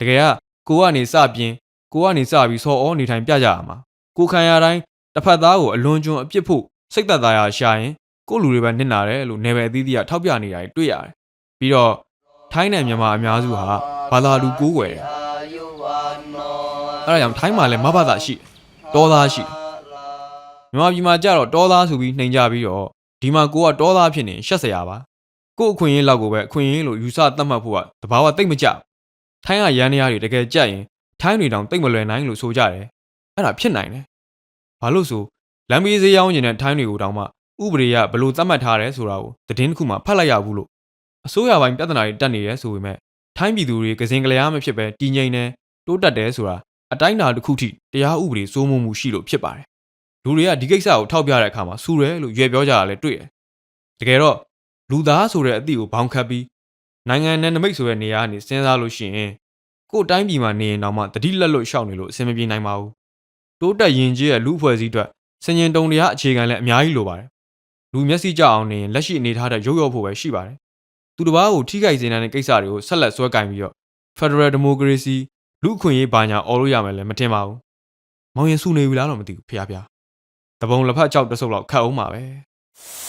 တကယ်ကကိုကနေစပြင်းကိုကနေစပြီးစော်ဩနေထိုင်ပြကြရမှာကိုခံရတိုင်းတစ်ဖက်သားကိုအလွန်ကျွံအပြစ်ဖို့စိတ်သက်သာရာရှာရင်ကိုလူတွေပဲနစ်နာတယ်လို့နေပယ်အသီးသီးကထောက်ပြနေတာတွေတွေ့ရတယ်ပြီးတော့ထိုင်းနဲ့မြန်မာအများစုဟာဘာသာလူကိုးကွယ်တယ်အဲ့ဒါကြောင့်ထိုင်းမှာလည်းမဘသာရှိတယ်တောသားရှိတယ်မြန်မာပြည်မှာကြတော့တောသားဆိုပြီးနှိမ်ကြပြီးတော့ဒီမှာကိုကတောသားဖြစ်နေရှက်စရာပါကို့အခွင့်အရေးလောက်ကိုပဲအခွင့်အရေးလို့ယူဆသတ်မှတ်ဖို့ကတဘာဝတိတ်မကြဘူး ထိုင်းကရန်နေရတွေတကယ်ကြက်ရင်ထိုင်းတွေတောင်တိတ်မလွယ်နိုင်လို့ဆိုကြတယ်အဲ့ဒါဖြစ်နိုင်တယ်ဘာလို့ဆိုလမ်းဘေးဈေးရောင်းကျင်တဲ့ထိုင်းတွေကိုတောင်မှဥပဒေကဘလို့သတ်မှတ်ထားတယ်ဆိုတာကိုသတင်းတစ်ခုမှဖတ်လိုက်ရဘူးလို့အစိုးရပိုင်းပြဿနာတွေတက်နေရဲဆိုပေမဲ့ထိုင်းပြည်သူတွေကစင်ကလျားမဖြစ်ပဲတည်ငြိမ်တယ်တိုးတက်တယ်ဆိုတာအတိုင်းအတာတစ်ခုထိတရားဥပဒေစိုးမိုးမှုရှိလို့ဖြစ်ပါတယ်လူတွေကဒီကိစ္စကိုထောက်ပြတဲ့အခါမှာစူတယ်လို့ရွေပြောကြတာလည်းတွေ့တယ်တကယ်တော့လူသားဆိုတဲ့အသည့်ကိုဘောင်ခတ်ပြီး နိုင်ငံနဲ့နမိတ်ဆိုတဲ့နေရာကနေစဉ်းစားလို့ရှိရင်ကိုယ်တိုင်းပြည်မှာနေရင်တော့မှတတိလက်လွတ်ရှောက်နေလို့အဆင်မပြေနိုင်ပါဘူးတိုးတက်ရင်ကြီးရဲ့လူအဖွဲ့အစည်းအတွက်စင်ရင်တုံတရားအခြေခံလည်းအများကြီးလိုပါတယ်လူမျက်စိကြအောင်နေရင်လက်ရှိအနေထားတဲ့ရုပ်ရောဖို့ပဲရှိပါတယ်သူတစ်ပါးကိုထိခိုက်စေနိုင်တဲ့ကိစ္စတွေကိုဆက်လက်ဆွဲကင်ပြီးတော့ Federal Democracy လူအခွင့်အရေးဘာညာអော်လို့ရမယ်လည်းမထင်ပါဘူး။မောင်ရင်စုနေပြီလားတော့မသိဘူးဖះဖះ။တပုံလက်ဖက်ကြောက်တစ်စုပ်လောက်ခတ်အောင်ပါပဲ။